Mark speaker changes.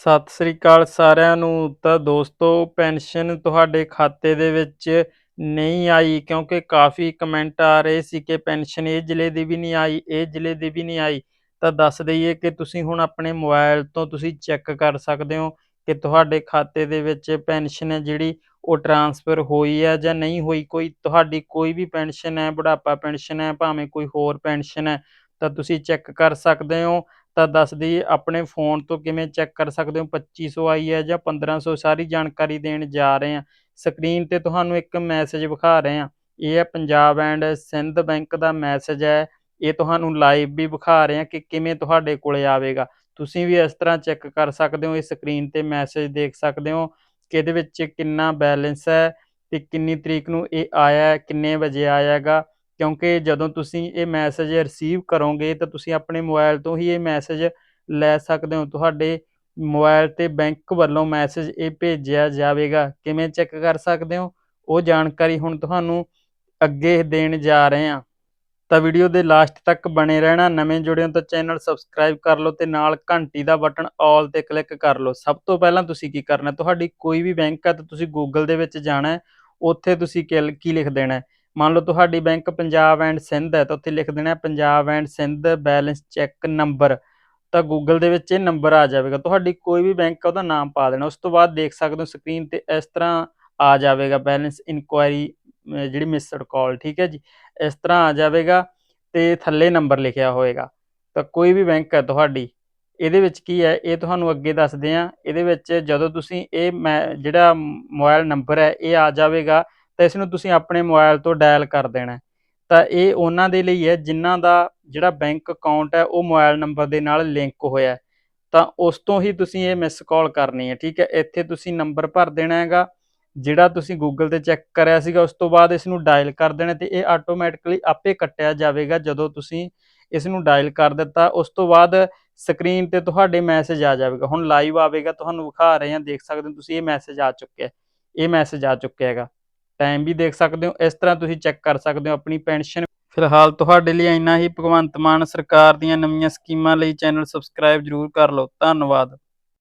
Speaker 1: ਸਤਿ ਸ੍ਰੀ ਅਕਾਲ ਸਾਰਿਆਂ ਨੂੰ। ਤਾਂ ਦੋਸਤੋ, ਪੈਨਸ਼ਨ ਤੁਹਾਡੇ ਖਾਤੇ ਦੇ ਵਿੱਚ ਨਹੀਂ ਆਈ ਕਿਉਂਕਿ ਕਾਫੀ ਕਮੈਂਟ ਆ ਰਹੇ ਸੀ ਕਿ ਪੈਨਸ਼ਨ ਇਹ ਜ਼ਿਲ੍ਹੇ ਦੀ ਵੀ ਨਹੀਂ ਆਈ, ਇਹ ਜ਼ਿਲ੍ਹੇ ਦੀ ਵੀ ਨਹੀਂ ਆਈ। ਤਾਂ ਦੱਸ ਦਈਏ ਕਿ ਤੁਸੀਂ ਹੁਣ ਆਪਣੇ ਮੋਬਾਈਲ ਤੋਂ ਤੁਸੀਂ ਚੈੱਕ ਕਰ ਸਕਦੇ ਹੋ ਕਿ ਤੁਹਾਡੇ ਖਾਤੇ ਦੇ ਵਿੱਚ ਪੈਨਸ਼ਨ ਹੈ ਜਿਹੜੀ ਉਹ ਟਰਾਂਸਫਰ ਹੋਈ ਹੈ ਜਾਂ ਨਹੀਂ ਹੋਈ। ਕੋਈ ਤੁਹਾਡੀ ਕੋਈ ਵੀ ਪੈਨਸ਼ਨ ਹੈ, ਬੁਢਾਪਾ ਪੈਨਸ਼ਨ ਹੈ, ਭਾਵੇਂ ਕੋਈ ਹੋਰ ਪੈਨਸ਼ਨ ਹੈ, ਤਾਂ ਤੁਸੀਂ ਚੈੱਕ ਕਰ ਸਕਦੇ ਹੋ। ਤਾਂ ਦੱਸ ਦਈਏ, ਆਪਣੇ ਫੋਨ ਤੋਂ ਕਿਵੇਂ ਚੈੱਕ ਕਰ ਸਕਦੇ ਹੋ? 2500 ਆਈ ਹੈ ਜਾਂ 1500 ਸਾਰੀ ਜਾਣਕਾਰੀ ਦੇਣ ਜਾ ਰਹੇ ਹਾਂ। ਸਕਰੀਨ ਤੇ ਤੁਹਾਨੂੰ ਇੱਕ ਮੈਸੇਜ ਵਿਖਾ ਰਹੇ ਹਾਂ। ਇਹ ਹੈ ਪੰਜਾਬ ਐਂਡ ਸਿੰਧ ਬੈਂਕ ਦਾ ਮੈਸੇਜ ਹੈ। ਇਹ ਤੁਹਾਨੂੰ ਲਾਈਵ ਵੀ ਵਿਖਾ ਰਹੇ ਹਾਂ ਕਿ ਕਿਵੇਂ ਤੁਹਾਡੇ ਕੋਲੇ ਆਵੇਗਾ। ਤੁਸੀਂ ਵੀ ਇਸ ਤਰ੍ਹਾਂ ਚੈੱਕ ਕਰ ਸਕਦੇ ਹੋ। ਇਹ ਸਕਰੀਨ ਤੇ ਮੈਸੇਜ ਦੇਖ ਸਕਦੇ ਹੋ ਕਿ ਇਹਦੇ ਵਿੱਚ ਕਿੰਨਾ ਬੈਲੈਂਸ ਹੈ ਤੇ ਕਿੰਨੀ ਤਰੀਕ ਨੂੰ ਇਹ ਆਇਆ ਹੈ, ਕਿੰਨੇ ਵਜੇ ਆਇਆ ਹੈਗਾ ਕਿਉਂਕਿ ਜਦੋਂ ਤੁਸੀਂ ਇਹ ਮੈਸੇਜ ਰਿਸੀਵ ਕਰੋਗੇ ਤਾਂ ਤੁਸੀਂ ਆਪਣੇ ਮੋਬਾਈਲ ਤੋਂ ਹੀ ਇਹ ਮੈਸੇਜ ਲੈ ਸਕਦੇ ਹੋ। ਤੁਹਾਡੇ ਮੋਬਾਈਲ ਤੇ ਬੈਂਕ ਵੱਲੋਂ ਮੈਸੇਜ ਇਹ ਭੇਜਿਆ ਜਾਵੇਗਾ। ਕਿਵੇਂ ਚੈੱਕ ਕਰ ਸਕਦੇ ਹੋ? ਉਹ ਜਾਣਕਾਰੀ ਹੁਣ ਤੁਹਾਨੂੰ ਅੱਗੇ ਦੇਣ ਜਾ ਰਹੇ ਹਾਂ। ਤਾਂ ਵੀਡੀਓ ਦੇ ਲਾਸਟ ਤੱਕ ਬਣੇ ਰਹਿਣਾ। ਨਵੇਂ ਜੁੜੇ ਹੋ ਤਾਂ ਚੈਨਲ ਸਬਸਕ੍ਰਾਈਬ ਕਰ ਲਓ ਤੇ ਨਾਲ ਘੰਟੀ ਦਾ ਬਟਨ ਆਲ ਤੇ ਕਲਿੱਕ ਕਰ ਲਓ। ਸਭ ਤੋਂ ਪਹਿਲਾਂ ਤੁਸੀਂ ਕੀ ਕਰਨਾ? ਤੁਹਾਡੀ ਕੋਈ ਵੀ ਬੈਂਕ ਹੈ ਤਾਂ ਤੁਸੀਂ ਗੂਗਲ ਦੇ ਵਿੱਚ ਜਾਣਾ ਉੱਥੇ ਤੁਸੀਂ ਕੀ ਲਿਖ ਦੇਣਾ ਮੰਨ ਲਓ ਤੁਹਾਡੀ ਬੈਂਕ ਪੰਜਾਬ ਐਂਡ ਸਿੰਧ ਹੈ, ਤਾਂ ਉੱਥੇ ਲਿਖ ਦੇਣਾ Punjab and Sind balance check number. ਤਾਂ ਗੂਗਲ ਦੇ ਵਿੱਚ ਇਹ ਨੰਬਰ ਆ ਜਾਵੇਗਾ। ਤੁਹਾਡੀ ਕੋਈ ਵੀ ਬੈਂਕ ਉਹਦਾ ਨਾਮ ਪਾ ਦੇਣਾ। ਉਸ ਤੋਂ ਬਾਅਦ ਦੇਖ ਸਕਦੇ ਹੋ ਸਕਰੀਨ ਤੇ ਇਸ ਤਰ੍ਹਾਂ ਆ ਜਾਵੇਗਾ ਬੈਲੈਂਸ ਇਨਕੁਆਇਰੀ ਜਿਹੜੀ ਮਿਸਡ ਕਾਲ, ਠੀਕ ਹੈ ਜੀ? ਇਸ ਤਰ੍ਹਾਂ ਆ ਜਾਵੇਗਾ ਤੇ ਥੱਲੇ ਨੰਬਰ ਲਿਖਿਆ ਹੋਵੇਗਾ ਤਾਂ ਕੋਈ ਵੀ ਬੈਂਕ ਹੈ ਤੁਹਾਡੀ, ਇਹਦੇ ਵਿੱਚ ਕੀ ਹੈ? ਇਹ ਤੁਹਾਨੂੰ ਅੱਗੇ ਦੱਸਦੇ ਆ। ਇਹਦੇ ਵਿੱਚ ਜਦੋਂ ਤੁਸੀਂ ਇਹ ਜਿਹੜਾ ਮੋਬਾਈਲ ਨੰਬਰ ਹੈ, ਇਹ ਆ ਜਾਵੇਗਾ। ਤਾਂ ਇਸ ਨੂੰ ਤੁਸੀਂ ਆਪਣੇ ਮੋਬਾਈਲ ਤੋਂ ਡਾਇਲ ਕਰ ਦੇਣਾ ਤਾਂ ਇਹ ਉਹਨਾਂ ਦੇ ਲਈ ਹੈ ਜਿਨ੍ਹਾਂ ਦਾ ਜਿਹੜਾ ਬੈਂਕ ਅਕਾਊਂਟ ਹੈ, ਉਹ ਮੋਬਾਈਲ ਨੰਬਰ ਦੇ ਨਾਲ ਲਿੰਕ ਹੋਇਆ ਤਾਂ ਉਸ ਤੋਂ ਹੀ ਤੁਸੀਂ ਇਹ ਮਿਸ ਕਾਲ ਕਰਨੀ ਹੈ, ਠੀਕ ਹੈ? ਇੱਥੇ ਤੁਸੀਂ ਨੰਬਰ ਭਰ ਦੇਣਾ ਹੈਗਾ, ਜਿਹੜਾ ਤੁਸੀਂ ਗੂਗਲ ਤੇ ਚੈੱਕ ਕਰਿਆ ਸੀਗਾ, ਉਸ ਤੋਂ ਬਾਅਦ ਇਸ ਨੂੰ ਡਾਇਲ ਕਰ ਦੇਣਾ ਤੇ ਇਹ ਆਟੋਮੈਟਿਕਲੀ ਆਪੇ ਕੱਟਿਆ ਜਾਵੇਗਾ, ਜਦੋਂ ਤੁਸੀਂ ਇਸ ਨੂੰ ਡਾਇਲ ਕਰ ਦਿੱਤਾ। ਉਸ ਤੋਂ ਬਾਅਦ ਸਕਰੀਨ ਤੇ ਤੁਹਾਡੇ ਮੈਸੇਜ ਆ ਜਾਵੇਗਾ। ਹੁਣ ਲਾਈਵ ਆਵੇਗਾ, ਤੁਹਾਨੂੰ ਵਿਖਾ ਰਹੇ ਹਾਂ, ਦੇਖ ਸਕਦੇ ਹੋ ਤੁਸੀਂ, ਇਹ ਮੈਸੇਜ ਆ ਚੁੱਕਿਆ ਇਹ ਮੈਸੇਜ ਆ ਚੁੱਕਿਆ ਹੈਗਾ। ਟਾਈਮ ਵੀ ਦੇਖ ਸਕਦੇ ਹੋ, ਇਸ ਤਰ੍ਹਾਂ ਤੁਸੀਂ ਚੈੱਕ ਕਰ ਸਕਦੇ ਹੋ ਆਪਣੀ ਪੈਨਸ਼ਨ ਫਿਲਹਾਲ ਤੁਹਾਡੇ ਲਈ ਇੰਨਾ ਹੀ, ਭਗਵੰਤ ਮਾਨ ਸਰਕਾਰ ਦੀਆਂ ਨਵੀਆਂ ਸਕੀਮਾਂ ਲਈ ਚੈਨਲ ਸਬਸਕ੍ਰਾਈਬ ਜ਼ਰੂਰ ਕਰ ਲਓ। ਧੰਨਵਾਦ।